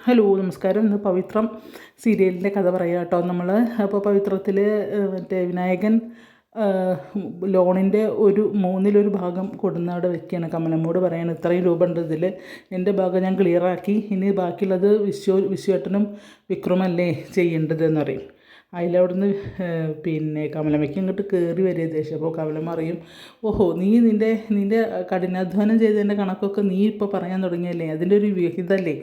Hello നമസ്കാരം. ഇന്ന് പവിത്രം സീരിയലിന്റെ കഥ പറയാം കേട്ടോ. നമ്മൾ അപ്പോൾ പവിത്രത്തിൽ മറ്റേ വിനായകൻ ലോണിന്റെ ഒരു മൂന്നിലൊരു ഭാഗം കൊടുന്ന് അവിടെ വെക്കുകയാണ് കമലമ്മോട് പറയാണ് ഇത്രയും രൂപ ഉണ്ട് ഇതിൽ എന്റെ ഭാഗം ഞാൻ ക്ലിയറാക്കി ഇനി ബാക്കിയുള്ളത് വിശ്വ വിശ്വേട്ടനും വിക്രമല്ലേ ചെയ്യേണ്ടതെന്ന് പറയും. അതിലവിടുന്ന് പിന്നെ കമലമ്മയ്ക്ക് ഇങ്ങോട്ട് കയറി വരിക ദേഷ്യം. അപ്പോൾ കമലമ്മ അറിയും ഓഹോ നീ നിന്റെ നിന്റെ കഠിനാധ്വാനം ചെയ്തതിന്റെ കണക്കൊക്കെ നീ ഇപ്പോൾ പറയാൻ തുടങ്ങിയല്ലേ? അതിന്റെ ഒരു വിഹിതമല്ലേ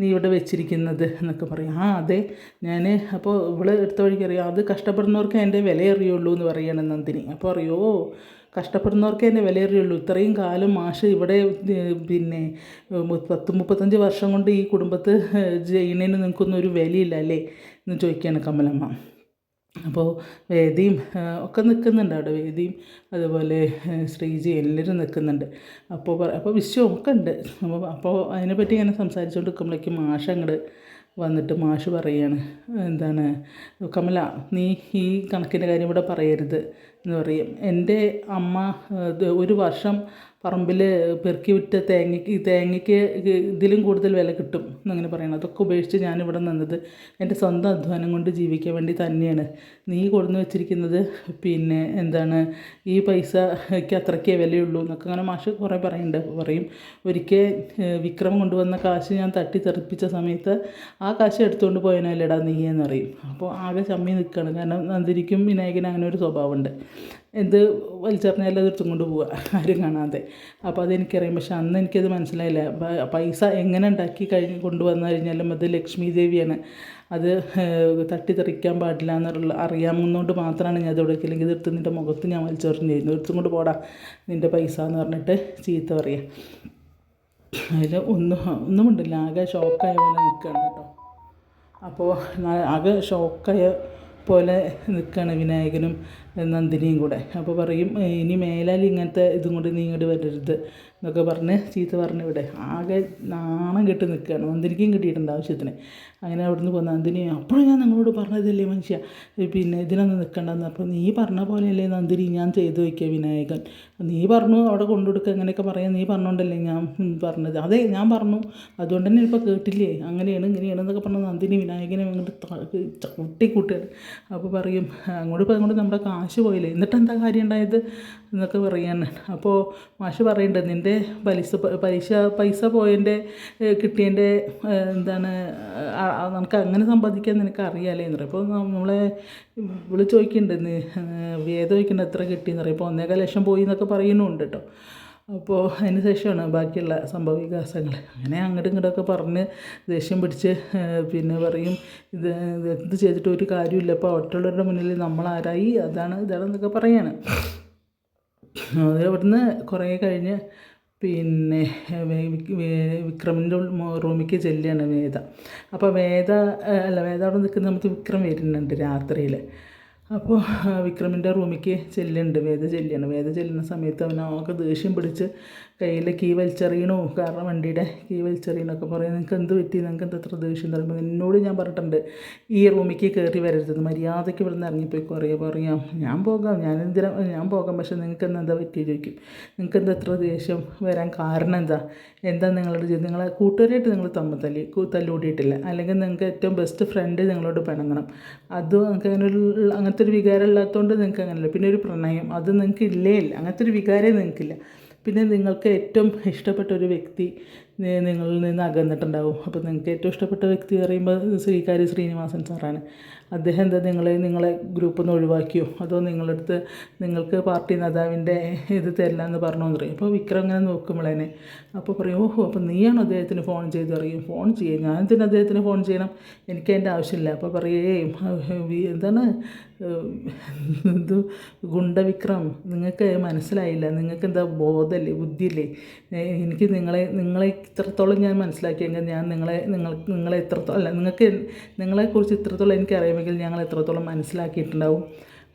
നീ ഇവിടെ വെച്ചിരിക്കുന്നത് എന്നൊക്കെ പറയും. ആ അതെ. ഞാൻ അപ്പോൾ ഇവിടെ എടുത്ത വഴിക്ക് അറിയാം. അത് കഷ്ടപ്പെടുന്നവർക്ക് എന്റെ വില അറിയുള്ളൂ എന്ന് പറയാണ് നന്ദിനി. അപ്പോൾ അറിയോ? കഷ്ടപ്പെടുന്നവർക്ക് വില അറിയുള്ളൂ ഇത്രയും കാലം മാഷ് ഇവിടെ പിന്നെ പത്ത് മുപ്പത്തഞ്ച് വർഷം കൊണ്ട് ഈ കുടുംബത്ത് ചെയ്യുന്നതിന് നിങ്ങൾക്കൊന്നും ഒരു വിലയില്ല അല്ലേ? എന്ന് ചോദിക്കുകയാണ് കമലമ്മ. അപ്പോൾ വേദിയും ഒക്കെ നിൽക്കുന്നുണ്ട് അവിടെ. വേദിയും അതുപോലെ ശ്രീജി എല്ലാവരും നിൽക്കുന്നുണ്ട് അപ്പോൾ അപ്പോൾ വിശ്വം ഒക്കെ ഉണ്ട്. അപ്പോൾ അപ്പോൾ അതിനെപ്പറ്റി ഇങ്ങനെ സംസാരിച്ചുകൊണ്ട് നിൽക്കുമ്പോഴേക്കും മാഷ അങ്ങോട്ട് വന്നിട്ട് മാഷ് പറയാണ് എന്താണ് കമല നീ ഈ കണക്കിന്റെ കാര്യം ഇവിടെ പറയരുത് എന്ന് പറയും. എന്റെ അമ്മ ഒരു വർഷം പറമ്പിൽ പെറുക്കി വിറ്റ തേങ്ങയ്ക്ക് തേങ്ങയ്ക്ക് ഇതിലും കൂടുതൽ വില കിട്ടും എന്നങ്ങനെ പറയണം അതൊക്കെ ഉപേക്ഷിച്ച് ഞാനിവിടെ നിന്നത് എന്റെ സ്വന്തം അധ്വാനം കൊണ്ട് ജീവിക്കാൻ വേണ്ടി തന്നെയാണ്. നീ കൊടുന്നു വെച്ചിരിക്കുന്നത് പിന്നെ എന്താണ് ഈ പൈസയ്ക്ക് അത്രയ്ക്കേ വിലയുള്ളൂ എന്നൊക്കെ അങ്ങനെ മാഷ് കുറേ പറയുന്നുണ്ട് പറയും. ഒരിക്കൽ വിക്രം കൊണ്ടുവന്ന കാശ് ഞാൻ തട്ടി തെറിപ്പിച്ച സമയത്ത് ആ കാശ് എടുത്തുകൊണ്ട് പോയനല്ലേടാ നീ എന്ന് പറയും അപ്പോൾ ആകെ ചമ്മി നിൽക്കുകയാണ് കാരണം നന്ദിരിക്കും വിനായകനും അങ്ങനെ ഒരു സ്വഭാവമുണ്ട്. എന്ത് വലിച്ചെറിഞ്ഞാലും അത് എടുത്തും കൊണ്ട് പോവുക. ആരും കാണാതെ. അപ്പോൾ അതെനിക്കറിയാം. പക്ഷെ അന്ന് എനിക്കത് മനസ്സിലായില്ല. പൈസ എങ്ങനെ ഉണ്ടാക്കി കഴിഞ്ഞ് കൊണ്ടുവന്നു കഴിഞ്ഞാലും അത് ലക്ഷ്മി ദേവിയാണ്. അത് തട്ടിത്തെറിക്കാൻ പാടില്ല എന്നുള്ള അറിയാമെന്നുകൊണ്ട് മാത്രമാണ് ഞാൻ അതോടെ അല്ലെങ്കിൽ ഇതെടുത്ത് നിന്റെ മുഖത്ത് ഞാൻ വലിച്ചെറിഞ്ഞിരുന്നു. എടുത്തും കൊണ്ട് പോടാ. നിന്റെ പൈസ എന്ന് പറഞ്ഞിട്ട് ചീത്ത പറയുക അതിൽ ഒന്നും ഒന്നും ഉണ്ടല്ല ആകെ ഷോക്കായ പോലെ നിൽക്കുകയാണ് കേട്ടോ. അപ്പോൾ ആകെ ഷോക്കായ പോലെ നിൽക്കുകയാണ് വിനായകനും നന്ദിനിയും കൂടെ. അപ്പോൾ പറയും ഇനി മേലാൽ ഇങ്ങനത്തെ ഇതും കൊണ്ട് നീ ഇങ്ങോട്ട് വരരുത് എന്നൊക്കെ പറഞ്ഞ് ചീത്ത പറഞ്ഞ് ഇവിടെ ആകെ നാണം കെട്ട് നിൽക്കുകയാണ് നന്ദിനിക്കും കിട്ടിയിട്ടുണ്ട് ആവശ്യത്തിന്. അങ്ങനെ അവിടുന്ന് പോകുന്ന നന്ദിനി അപ്പോഴും ഞാൻ നിങ്ങളോട് പറഞ്ഞതല്ലേ മനുഷ്യ? പിന്നെ ഇതിനൊന്നും നിൽക്കണ്ടെന്ന് അപ്പോൾ നീ പറഞ്ഞ പോലെയല്ലേ നന്ദിനി ഞാൻ ചെയ്തു വയ്ക്കുക വിനായകൻ? നീ പറഞ്ഞു അവിടെ കൊണ്ടുകൊടുക്കുക അങ്ങനെയൊക്കെ പറയാൻ നീ പറഞ്ഞുകൊണ്ടല്ലേ ഞാൻ പറഞ്ഞത്? അതെ ഞാൻ പറഞ്ഞു. അതുകൊണ്ട് തന്നെ ഇപ്പോൾ കേട്ടില്ലേ? അങ്ങനെയാണ് ഇങ്ങനെയാണ് എന്നൊക്കെ പറഞ്ഞ നന്ദിനി വിനായകനെ അങ്ങോട്ട് ചവിട്ടിക്കൂട്ടുകയാണ് അപ്പോൾ പറയും അങ്ങോട്ട് ഇപ്പോൾ അങ്ങോട്ട് നമ്മുടെ കാശ് പോയില്ലേ? എന്നിട്ട് എന്താ കാര്യം ഉണ്ടായത്? എന്നൊക്കെ പറയാൻ. അപ്പോൾ മാഷ് പറയുന്നുണ്ട് നിന്റെ പലിശ പലിശ പൈസ പോയതിന്റെ കിട്ടിയതിന്റെ എന്താണ് നമുക്ക് അങ്ങനെ സമ്പാദിക്കാൻ നിനക്ക് അറിയാലേ എന്ന് പറയും. അപ്പോൾ നമ്മളെ വിളിച്ച് ചോദിക്കുന്നുണ്ട് വേദം ചോദിക്കുന്നുണ്ട് എത്ര കിട്ടിയെന്ന് പറയും. ഇപ്പോൾ ഒന്നേകാൽ ലക്ഷം പോയി എന്നൊക്കെ പറയുന്നുണ്ട് കേട്ടോ. അപ്പോൾ അതിന് ശേഷമാണ് ബാക്കിയുള്ള സംഭവ വികാസങ്ങൾ. അങ്ങനെ അങ്ങോട്ടും ഇങ്ങോട്ടൊക്കെ പറഞ്ഞ് ദേഷ്യം പിടിച്ച് പിന്നെ പറയും ഇത് ഇത് ചെയ്തിട്ട് ഒരു കാര്യമില്ല അപ്പോൾ ഒറ്റയുള്ളവരുടെ മുന്നിൽ നമ്മളാരായി? അതാണ് ഇതാണെന്നൊക്കെ പറയാണ്. അത് അവിടുന്ന് കുറേ കഴിഞ്ഞ് പിന്നെ വിക്രമിന്റെ റൂമിലേക്ക് ചെല്ലുകയാണ് വേദ. അപ്പോൾ വേദ അല്ല വേദ അവിടെ നിൽക്കുന്ന നമുക്ക് വിക്രം വരുന്നുണ്ട് രാത്രിയിൽ. അപ്പോൾ വിക്രമിന്റെ റൂമിലേക്ക് ചെല്ലുന്നുണ്ട്. വേദ ചെല്ലുകയാണ്. വേദ ചെല്ലുന്ന സമയത്ത് അവനാകെ ദേഷ്യം പിടിച്ച് കയ്യിൽ കീ വലിച്ചെറിയണോ? കാരണം വണ്ടിയുടെ കീ വലിച്ചെറിയണമൊക്കെ പറയും നിങ്ങൾക്ക് എന്ത് പറ്റി? നിങ്ങൾക്ക് എന്താ എത്ര ദേഷ്യം തരുമ്പോൾ എന്നോട് ഞാൻ പറഞ്ഞിട്ടുണ്ട് ഈ റൂമിലേക്ക് കയറി വരരുത് മര്യാദയ്ക്ക് ഇവിടുന്ന് ഇറങ്ങിപ്പോയി കുറേ പറയാം ഞാൻ പോകാം. ഞാൻ എന്തിനാ? ഞാൻ പോകാം. പക്ഷേ നിങ്ങൾക്ക് എന്താ പറ്റി ചോദിക്കും. നിങ്ങൾക്ക് എന്താ എത്ര ദേഷ്യം വരാൻ കാരണം എന്താ? എന്താ നിങ്ങളുടെ ജീവിതം നിങ്ങളെ കൂട്ടുകാരായിട്ട് നിങ്ങൾ തമ്മിൽ തല്ലി തല്ലൂടിയിട്ടില്ല അല്ലെങ്കിൽ നിങ്ങൾക്ക് ഏറ്റവും ബെസ്റ്റ് ഫ്രണ്ട് നിങ്ങളോട് പിണങ്ങണം. അത് നിങ്ങൾക്ക് അങ്ങനെ ഒരു അങ്ങനത്തെ ഒരു വികാരം ഇല്ലാത്തതുകൊണ്ട് നിങ്ങൾക്ക് അങ്ങനെയല്ല. പിന്നെ ഒരു പ്രണയം. അത് നിങ്ങൾക്ക് ഇല്ലേ? ഇല്ല. അങ്ങനത്തെ ഒരു വികാരമേ നിങ്ങൾക്കില്ല. പിന്നെ നിങ്ങൾക്ക് ഏറ്റവും ഇഷ്ടപ്പെട്ട ഒരു വ്യക്തി നിങ്ങളിൽ നിന്ന് അകന്നിട്ടുണ്ടാവും. അപ്പോൾ നിങ്ങൾക്ക് ഏറ്റവും ഇഷ്ടപ്പെട്ട വ്യക്തി പറയുമ്പോൾ ശ്രീകാരി ശ്രീനിവാസൻ സാറാണ്. അദ്ദേഹം എന്താ നിങ്ങളെ നിങ്ങളെ ഗ്രൂപ്പിൽ നിന്ന് ഒഴിവാക്കിയോ? അതോ നിങ്ങളടുത്ത് നിങ്ങൾക്ക് പാർട്ടി നേതാവിന്റെ ഇത് തരില്ല എന്ന് പറഞ്ഞു എന്ന് പറയും അപ്പോൾ വിക്രം ഇങ്ങനെ നോക്കുമ്പോഴേനെ അപ്പോൾ പറയും ഓഹോ അപ്പോൾ നീയാണോ അദ്ദേഹത്തിന് ഫോൺ ചെയ്ത് അറിയും ഫോൺ ചെയ്യാം. ഞാൻ തന്നെ അദ്ദേഹത്തിന് ഫോൺ ചെയ്യണം? എനിക്ക് അതിന്റെ ആവശ്യമില്ല. അപ്പോൾ പറയേ എന്താണ്? ഇത് ഗുണ്ടവിക്രം നിങ്ങൾക്ക് മനസ്സിലായില്ല നിങ്ങൾക്ക് എന്താ ബോധമല്ലേ ബുദ്ധിയില്ലേ? എനിക്ക് നിങ്ങളെ നിങ്ങളെ ഇത്രത്തോളം ഞാൻ മനസ്സിലാക്കിയെങ്കിൽ ഞാൻ നിങ്ങളെ നിങ്ങൾ നിങ്ങളെ എത്രത്തോളം അല്ല നിങ്ങൾക്ക് നിങ്ങളെക്കുറിച്ച് ഇത്രത്തോളം എനിക്കറിയുമെങ്കിൽ ഞങ്ങൾ എത്രത്തോളം മനസ്സിലാക്കിയിട്ടുണ്ടാവും?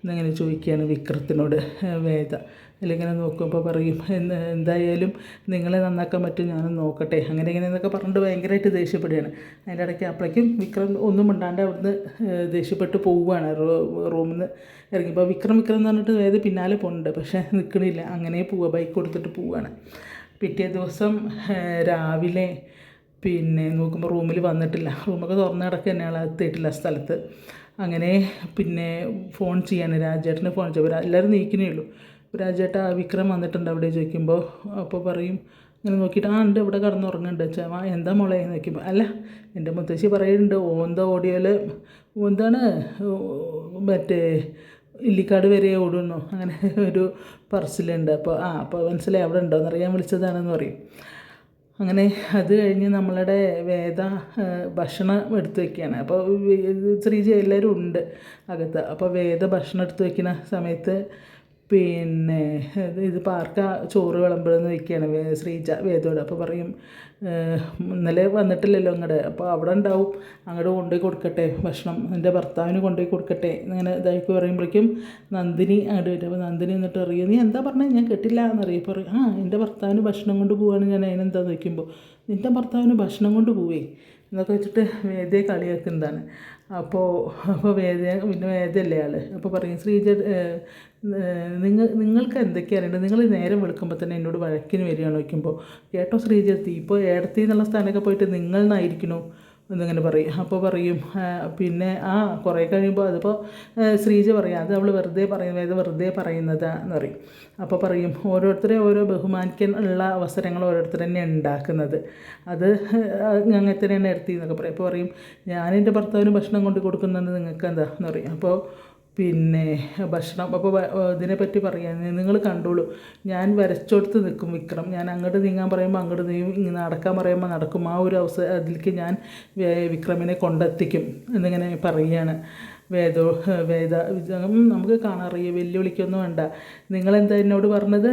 എന്നിങ്ങനെ ചോദിക്കുകയാണ് വിക്രത്തിനോട് വേദ. അല്ലെങ്കിൽ നോക്കുമ്പോൾ പറയും എന്ന് എന്തായാലും നിങ്ങളെ നന്നാക്കാൻ പറ്റും ഞാനും നോക്കട്ടെ. അങ്ങനെ ഇങ്ങനെ എന്നൊക്കെ പറഞ്ഞിട്ട് ഭയങ്കരമായിട്ട് ദേഷ്യപ്പെടുകയാണ്. അതിന്റെ ഇടയ്ക്ക് അപ്പോഴേക്കും വിക്രം ഒന്നും മിണ്ടാണ്ട് അവിടുന്ന് ദേഷ്യപ്പെട്ട് പോവുകയാണ്. റൂമിൽ നിന്ന് ഇറങ്ങിയപ്പോൾ വിക്രം വിക്രം എന്ന് പറഞ്ഞിട്ട് അതായത് പിന്നാലെ പോകുന്നുണ്ട് പക്ഷേ നിൽക്കണില്ല അങ്ങനെ പോവുക ബൈക്ക് കൊടുത്തിട്ട് പോവുകയാണ് പിറ്റേ ദിവസം രാവിലെ പിന്നെ നോക്കുമ്പോൾ റൂമിൽ വന്നിട്ടില്ല. റൂമൊക്കെ തുറന്ന് കിടക്കുക തന്നെയാണ് എത്തിയിട്ടില്ല സ്ഥലത്ത്. അങ്ങനെ പിന്നെ ഫോൺ ചെയ്യാൻ രാജേട്ടന് ഫോൺ ചെയ്യും എല്ലാവരും നീക്കിനേ ഉള്ളൂ. രാജേട്ടാ വിക്രം വന്നിട്ടുണ്ട് അവിടെ ചോദിക്കുമ്പോൾ അപ്പോൾ പറയും ഇങ്ങനെ നോക്കിയിട്ട് ആ ഉണ്ട് ഇവിടെ കിടന്നുറങ്ങുന്നുണ്ട് വെച്ചാൽ എന്താ മോളെ? നോക്കുമ്പോൾ അല്ല എന്റെ മുത്തശ്ശി പറയുന്നുണ്ട് ഓന്ത ഓടിയാൽ എന്താണ് മറ്റേ ഇല്ലിക്കാട് വരെ ഓടുന്നു. അങ്ങനെ ഒരു പറച്ചിലുണ്ട്. അപ്പോൾ ആ അപ്പോൾ മനസ്സിലായി അവിടെ ഉണ്ടോ എന്നറിയാൻ വിളിച്ചതാണെന്ന് പറയും. അങ്ങനെ അത് കഴിഞ്ഞ് നമ്മളുടെ വേദ ഭക്ഷണം എടുത്ത് വയ്ക്കുകയാണ് അപ്പോൾ ശ്രീജി എല്ലാവരും ഉണ്ട് അകത്ത്. അപ്പോൾ വേദ ഭക്ഷണം എടുത്ത് വയ്ക്കുന്ന സമയത്ത് പിന്നെ ഇത് പാർക്ക ചോറ് വിളമ്പുന്നത് വയ്ക്കുകയാണ് ശ്രീജ വേദോട് അപ്പോൾ പറയും ഇന്നലെ വന്നിട്ടില്ലല്ലോ അങ്ങോട്ട് അപ്പോൾ അവിടെ ഉണ്ടാവും. അങ്ങോട്ട് കൊണ്ടുപോയി കൊടുക്കട്ടെ. ഭക്ഷണം എന്റെ ഭർത്താവിന് കൊണ്ടുപോയി കൊടുക്കട്ടെ. ഇങ്ങനെ ഇതാക്കി പറയുമ്പോഴേക്കും നന്ദിനി അങ്ങോട്ട് വരും. അപ്പോൾ നന്ദിനി എന്നിട്ട് അറിയും നീ എന്താ പറഞ്ഞത് ഞാൻ കേട്ടില്ല എന്നറിയും. പറയും ആ എന്റെ ഭർത്താവിന് ഭക്ഷണം കൊണ്ട് പോവുകയാണ് ഞാൻ അതിനെന്താ നോക്കുമ്പോൾ നിന്റെ ഭർത്താവിന് ഭക്ഷണം കൊണ്ട് പോവേ എന്നൊക്കെ വെച്ചിട്ട് വേദയെ കളിയാക്കുന്നതാണ്. അപ്പോൾ അപ്പോൾ വേദ പിന്നെ വേദയല്ലേ ആൾ അപ്പോൾ പറയും ശ്രീജ നിങ്ങൾ നിങ്ങൾക്ക് എന്തൊക്കെയാണ് അറിയേണ്ടത്? നിങ്ങൾ നേരം വെളുക്കുമ്പോൾ തന്നെ എന്നോട് വഴക്കിന് വരികയാണ് വയ്ക്കുമ്പോൾ കേട്ടോ ശ്രീജത്തി ഇപ്പോൾ ഏടത്തി എന്നുള്ള സ്ഥാനമൊക്കെ പോയിട്ട് നിങ്ങൾ എന്നായിരിക്കണു എന്നിങ്ങനെ പറയും. അപ്പോൾ പറയും പിന്നെ ആ കുറേ കഴിയുമ്പോൾ അതിപ്പോൾ ശ്രീജ പറയും അത് അവൾ വെറുതെ പറയുന്നത് വെറുതെ പറയുന്നതാന്ന് പറയും. അപ്പോൾ പറയും ഓരോരുത്തരെ ഓരോ ബഹുമാനിക്കാൻ ഉള്ള അവസരങ്ങൾ ഓരോരുത്തർ തന്നെ ഉണ്ടാക്കുന്നത്. അത് അങ്ങനെ തന്നെ എടുത്തി എന്നൊക്കെ പറയും. അപ്പോൾ പറയും ഞാൻ എന്റെ ഭർത്താവിന് ഭക്ഷണം കൊണ്ട് കൊടുക്കുന്നത് നിങ്ങൾക്ക് എന്താ? എന്ന് പറയും. അപ്പോൾ പിന്നെ ഭക്ഷണം അപ്പോൾ ഇതിനെപ്പറ്റി പറയാൻ നിങ്ങൾ കണ്ടോളൂ. ഞാൻ വരച്ചോടുത്ത് നിൽക്കും വിക്രം. ഞാൻ അങ്ങോട്ട് നീങ്ങാൻ പറയുമ്പോൾ അങ്ങോട്ട് നീങ്ങും നടക്കാൻ പറയുമ്പോൾ നടക്കും. ആ ഒരു അവസരം അതിലേക്ക് ഞാൻ വിക്രമിനെ കൊണ്ടെത്തിക്കും എന്നിങ്ങനെ പറയുകയാണ്. വേദോ വേദ നമുക്ക് കാണാറിയ വെല്ലുവിളിക്കൊന്നും വേണ്ട. നിങ്ങളെന്താ എന്നോട് പറഞ്ഞത്?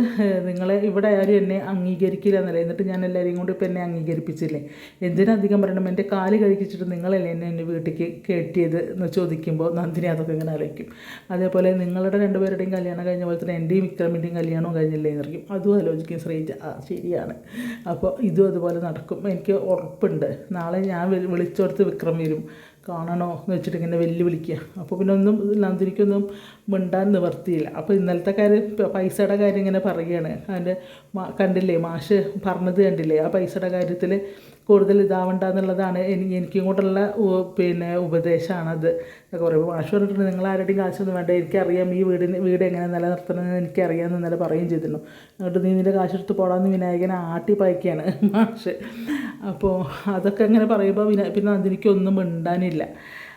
നിങ്ങളെ ഇവിടെ ആരും എന്നെ അംഗീകരിക്കില്ല എന്നല്ലേ. എന്നിട്ട് ഞാൻ എല്ലാവരെയും കൊണ്ട് ഇപ്പം എന്നെ അംഗീകരിപ്പിച്ചില്ലേ? എന്തിനധികം പറയണം? എന്റെ കാൽ കഴിച്ചിട്ട് നിങ്ങളല്ലേ എന്നെ എന്റെ വീട്ടിലേക്ക് കയറ്റിയത് എന്ന് ചോദിക്കുമ്പോൾ നന്ദിനി അതൊക്കെ ഇങ്ങനെ ആലോചിക്കും. അതേപോലെ നിങ്ങളുടെ രണ്ടുപേരുടെയും കല്യാണം കഴിഞ്ഞ പോലെ തന്നെ എന്റെയും വിക്രമിന്റെയും കല്യാണവും കഴിഞ്ഞില്ലേ എന്നറിയും അതും ആലോചിക്കും. ശ്രീജ ആ ശരിയാണ്. അപ്പോൾ ഇതും അതുപോലെ നടക്കും. എനിക്ക് ഉറപ്പുണ്ട്. നാളെ ഞാൻ വിളിച്ചോടുത്ത് വിക്രം വരും. കാണണോ എന്ന് വെച്ചിട്ട് ഇങ്ങനെ വെല്ലുവിളിക്കുക. അപ്പോൾ പിന്നെ ഒന്നും നന്ദിനിക്കൊന്നും മിണ്ടാൻ നിവർത്തിയില്ല. അപ്പോൾ ഇന്നലത്തെ കാര്യം പൈസയുടെ കാര്യം ഇങ്ങനെ പറയുകയാണ്. അതിന്റെ കണ്ടില്ലേ മാഷ് പറഞ്ഞത് കണ്ടില്ലേ ആ പൈസയുടെ കാര്യത്തിൽ കൂടുതൽ ഇതാവണ്ട എന്നുള്ളതാണ് എനിക്ക് എനിക്കും കൂടെയുള്ള പിന്നെ ഉപദേശമാണത് കുറേ മാഷ് പറഞ്ഞിട്ടുണ്ട് നിങ്ങൾ ആരുടെയും കാശൊന്നും വേണ്ട. എനിക്കറിയാം ഈ വീടിന് വീട് എങ്ങനെ നിലനിർത്തണമെന്ന് എനിക്കറിയാമെന്ന് നല്ല പറയുകയും ചെയ്തിരുന്നു. എന്നിട്ട് നീ നിന്റെ കാശെടുത്ത് പോടാന്ന് വിനായകനെ ആട്ടി പായ്ക്കുകയാണ് മാഷ്. അപ്പോൾ അതൊക്കെ അങ്ങനെ പറയുമ്പോൾ വിനാ പിന്നെ അതിനിക്കൊന്നും മിണ്ടാനില്ല.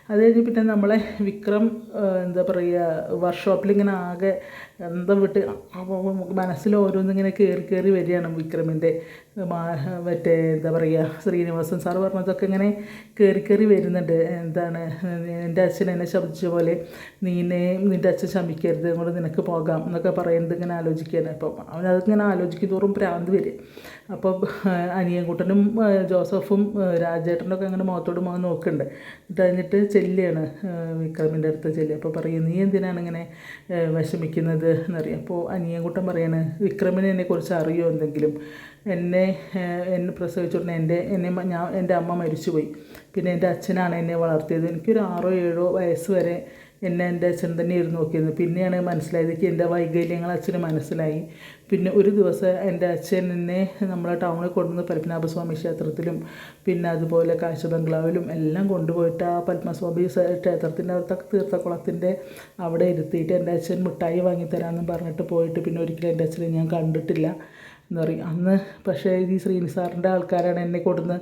അത് കഴിഞ്ഞ് പിന്നെ നമ്മളെ വിക്രം എന്താ പറയുക വർക്ക്ഷോപ്പിലിങ്ങനെ ആകെ എന്താ വിട്ട്? അപ്പോൾ മനസ്സിൽ ഓരോന്നിങ്ങനെ കയറി കയറി വരികയാണ് വിക്രമിന്റെ മറ്റേ എന്താ പറയുക ശ്രീനിവാസൻ സാർ പറഞ്ഞതൊക്കെ ഇങ്ങനെ കയറി കയറി വരുന്നുണ്ട്. എന്താണ് എന്റെ അച്ഛൻ എന്നെ ശബ്ദിച്ച പോലെ നീനെ നിന്റെ അച്ഛൻ ശമിക്കരുത് അങ്ങോട്ട് നിനക്ക് പോകാം എന്നൊക്കെ പറയുന്നത് ഇങ്ങനെ ആലോചിക്കുകയാണ്. അപ്പം അവനതിങ്ങനെ ആലോചിക്കും തോറും പ്രാന്ത് വരും. അപ്പോൾ അനിയൻകുട്ടനും ജോസഫും രാജേട്ടനും ഒക്കെ അങ്ങനെ മുഖത്തോട് മുഖം നോക്കുന്നുണ്ട്. എന്നിട്ട് കഴിഞ്ഞിട്ട് ചെല്ലിയാണ് വിക്രമിന്റെ അടുത്ത് ചെല്ലി അപ്പോൾ പറയും നീ എന്തിനാണ് ഇങ്ങനെ വിഷമിക്കുന്നത്? എന്നറിയാം. അപ്പോൾ അനിയൻകുട്ടൻ പറയാണ് വിക്രമിനെ എന്നെക്കുറിച്ച് അറിയോ എന്തെങ്കിലും? എന്നെ എന്നെ പ്രസവിച്ചുകൊണ്ട് എന്റെ എന്നെ ഞാൻ എന്റെ അമ്മ മരിച്ചുപോയി. പിന്നെ എന്റെ അച്ഛനാണ് എന്നെ വളർത്തിയത്. എനിക്കൊരു ആറോ ഏഴോ വയസ്സ് വരെ എന്നെ എന്റെ അച്ഛൻ തന്നെയായിരുന്നു നോക്കിയിരുന്നത് പിന്നെയാണ് മനസ്സിലായത് എന്റെ വൈകല്യങ്ങൾ അച്ഛന് മനസ്സിലായി. പിന്നെ ഒരു ദിവസം എന്റെ അച്ഛൻ എന്നെ നമ്മളെ ടൗണിൽ കൊണ്ടുവന്ന് പത്മനാഭസ്വാമി ക്ഷേത്രത്തിലും പിന്നെ അതുപോലെ കാശ് ബംഗ്ലാവിലും എല്ലാം കൊണ്ടുപോയിട്ട് ആ പത്മസ്വാമി ക്ഷേത്രത്തിന്റെ അവിടുത്തെ തീർത്ഥക്കുളത്തിന്റെ അവിടെ ഇരുത്തിയിട്ട് എന്റെ അച്ഛൻ മിഠായി വാങ്ങിത്തരാമെന്നും പറഞ്ഞിട്ട് പോയിട്ട് പിന്നെ ഒരിക്കലും എന്റെ അച്ഛനെ ഞാൻ കണ്ടിട്ടില്ല. എന്ന് പറയും അന്ന് പക്ഷേ ഈ ശ്രീനി സാറിന്റെ ആൾക്കാരാണ് എന്നെ കൊടുന്ന്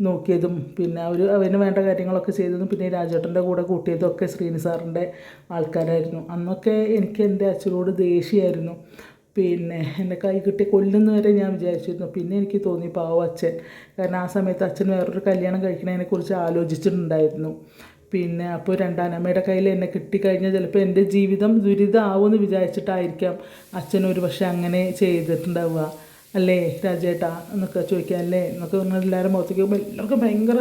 നോക്കിയതും പിന്നെ അവർ അവന് വേണ്ട കാര്യങ്ങളൊക്കെ ചെയ്തതും പിന്നെ രാജേട്ടന്റെ കൂടെ കൂട്ടിയതും ഒക്കെ ശ്രീനി സാറിന്റെ ആൾക്കാരായിരുന്നു. അന്നൊക്കെ എനിക്ക് എന്റെ അച്ഛനോട് ദേഷ്യമായിരുന്നു. പിന്നെ എന്റെ കൈ കിട്ടി കൊല്ലുന്ന വരെ ഞാൻ വിചാരിച്ചിരുന്നു. പിന്നെ എനിക്ക് തോന്നി പാവം അച്ഛൻ. കാരണം ആ സമയത്ത് അച്ഛൻ വേറൊരു കല്യാണം കഴിക്കണതിനെക്കുറിച്ച് ആലോചിച്ചിട്ടുണ്ടായിരുന്നു. പിന്നെ അപ്പോൾ രണ്ടാനമ്മയുടെ കയ്യിൽ എന്നെ കിട്ടിക്കഴിഞ്ഞാൽ ചിലപ്പോൾ എന്റെ ജീവിതം ദുരിതമാവുമെന്ന് വിചാരിച്ചിട്ടായിരിക്കാം അച്ഛൻ ഒരു പക്ഷേ അങ്ങനെ ചെയ്തിട്ടുണ്ടാവുക. അല്ലേ രാജേട്ടാ എന്നൊക്കെ ചോദിക്കുക അല്ലേ? എന്നൊക്കെ പറഞ്ഞാൽ എല്ലാവരും മുഖത്തേക്ക് പോകുമ്പോൾ എല്ലാവർക്കും ഭയങ്കര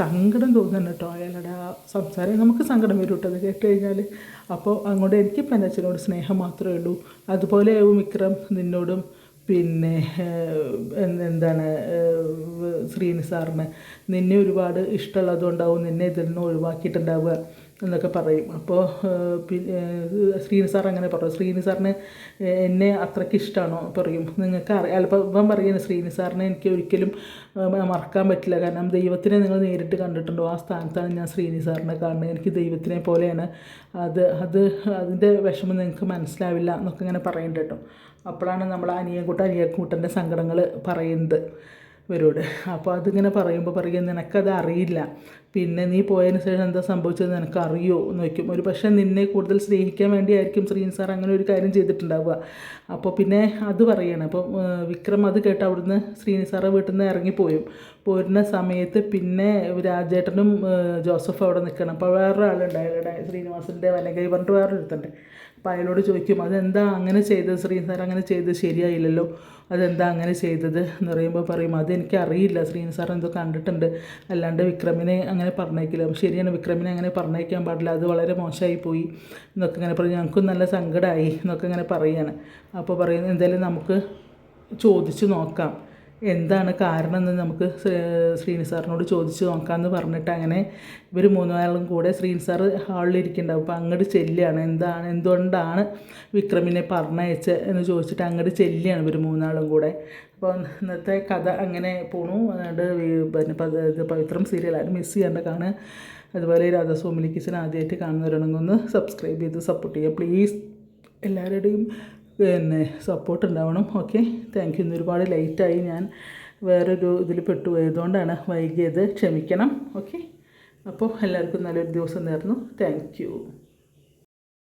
സങ്കടം തോന്നുന്നുണ്ട് കേട്ടോ. അയാളുടെ ആ സംസാരം നമുക്ക് സങ്കടം വരും കേട്ടോ അത് കേട്ട് കഴിഞ്ഞാൽ അപ്പോൾ അങ്ങോട്ട് എനിക്കിപ്പോൾ എന്റെ അച്ഛനോട് സ്നേഹം മാത്രമേ ഉള്ളൂ. അതുപോലെ വിക്രം നിന്നോടും. പിന്നെ എന്താണ് ശ്രീനി സാറിന്. നിന്നെ ഒരുപാട് ഇഷ്ടമുള്ളതുകൊണ്ടാവും നിന്നെ ഇതിൽ നിന്ന് ഒഴിവാക്കിയിട്ടുണ്ടാവുക. എന്നൊക്കെ പറയും. അപ്പോൾ പിന്നെ ശ്രീനി സാർ അങ്ങനെ പറയും ശ്രീനി സാറിന് എന്നെ അത്രയ്ക്ക് ഇഷ്ടമാണോ പറയും. നിങ്ങൾക്ക് അറിയാം അല്പം ഇവൻ പറയുന്നത് ശ്രീനി സാറിനെ എനിക്ക് ഒരിക്കലും മറക്കാൻ പറ്റില്ല. കാരണം ദൈവത്തിനെ നിങ്ങൾ നേരിട്ട് കണ്ടിട്ടുണ്ടോ? ആ സ്ഥാനത്താണ് ഞാൻ ശ്രീനി സാറിനെ കാണുന്നത്. എനിക്ക് ദൈവത്തിനെ പോലെയാണ് അത് അത് അതിന്റെ വിഷമം നിങ്ങൾക്ക് മനസ്സിലാവില്ല എന്നൊക്കെ ഇങ്ങനെ പറയുന്നുണ്ട് അപ്പോഴാണ് നമ്മൾ അനിയൻകൂട്ട അനിയൻകുട്ടന്റെ സങ്കടങ്ങൾ പറയുന്നത്. ഇവരോട് അപ്പോൾ അതിങ്ങനെ പറയുമ്പോൾ പറയും നിനക്കത് അറിയില്ല. പിന്നെ നീ പോയതിന് ശേഷം എന്താ സംഭവിച്ചത് നിനക്ക് അറിയോ എന്ന് വയ്ക്കും ഒരു പക്ഷേ നിന്നെ കൂടുതൽ സ്നേഹിക്കാൻ വേണ്ടിയായിരിക്കും ശ്രീൻ സാർ അങ്ങനെ ഒരു കാര്യം ചെയ്തിട്ടുണ്ടാവുക. അപ്പോൾ പിന്നെ അത് പറയണം. അപ്പോൾ വിക്രം അത് കേട്ട് അവിടുന്ന് ശ്രീനി സാറ് വീട്ടിൽ നിന്ന് ഇറങ്ങിപ്പോയും. പോരുന്ന സമയത്ത് പിന്നെ രാജേട്ടനും ജോസഫ് അവിടെ നിൽക്കണം അപ്പോൾ വേറൊരാളുണ്ടായിരുന്നു ശ്രീനിവാസിന്റെ വലങ്കൈ പറഞ്ഞിട്ട് വേറൊരുത്തുണ്ട്. അപ്പോൾ അയാളോട് ചോദിക്കും അതെന്താ അങ്ങനെ ചെയ്തത് ശ്രീ സാർ അങ്ങനെ ചെയ്തത് ശരിയായില്ലല്ലോ. അതെന്താ അങ്ങനെ ചെയ്തത്? എന്ന് പറയുമ്പോൾ പറയും അതെനിക്ക് അറിയില്ല ശ്രീൻ സാർ എന്തോ കണ്ടിട്ടുണ്ട്. അല്ലാണ്ട് വിക്രമിനെ അങ്ങനെ പറഞ്ഞേക്കില്ല. ശരിയാണ് വിക്രമിനെ അങ്ങനെ പറഞ്ഞേക്കാൻ പാടില്ല. അത് വളരെ മോശമായി പോയി എന്നൊക്കെ ഇങ്ങനെ പറയും. ഞങ്ങൾക്കും നല്ല സങ്കടമായി എന്നൊക്കെ ഇങ്ങനെ പറയുകയാണ് അപ്പോൾ പറയുന്നത് എന്തായാലും നമുക്ക് ചോദിച്ചു നോക്കാം. എന്താണ് കാരണം എന്ന് നമുക്ക് ശ്രീ- ശ്രീനി സാറിനോട് ചോദിച്ചു നോക്കാമെന്ന് പറഞ്ഞിട്ട് അങ്ങനെ ഇവർ മൂന്നാളും കൂടെ ശ്രീനി സാറ് ഹാളിലിരിക്കുന്നുണ്ടാവും അപ്പോൾ അങ്ങോട്ട് ചെല്ലുകയാണ് എന്താണ് എന്തുകൊണ്ടാണ് വിക്രമിനെ പറഞ്ഞയച്ച് എന്ന് ചോദിച്ചിട്ട് അങ്ങോട്ട് ചെല്ലുകയാണ് ഇവർ മൂന്നാളും കൂടെ. അപ്പോൾ ഇന്നത്തെ കഥ അങ്ങനെ പോണു. അതുകൊണ്ട് പിന്നെ പവിത്രം സീരിയൽ ആരും മിസ് ചെയ്യാണ്ട് കാണുക. അതുപോലെ രാധാസ്വാമിനി കിച്ചൻ ആദ്യമായിട്ട് കാണുന്നവരാണെങ്കിൽ ഒന്ന് സബ്സ്ക്രൈബ് ചെയ്ത് സപ്പോർട്ട് ചെയ്യുക. പ്ലീസ് എല്ലാവരുടെയും പിന്നെ സപ്പോർട്ട് ഉണ്ടാവണം. ഓക്കെ താങ്ക് യു ഇന്ന് ഒരുപാട് ലേറ്റായി ഞാൻ വേറൊരു ഇതിൽ പെട്ടുപോയതുകൊണ്ടാണ് വൈകിയത്. ക്ഷമിക്കണം. ഓക്കെ അപ്പോൾ എല്ലാവർക്കും നല്ലൊരു ദിവസം നേർന്നു. താങ്ക്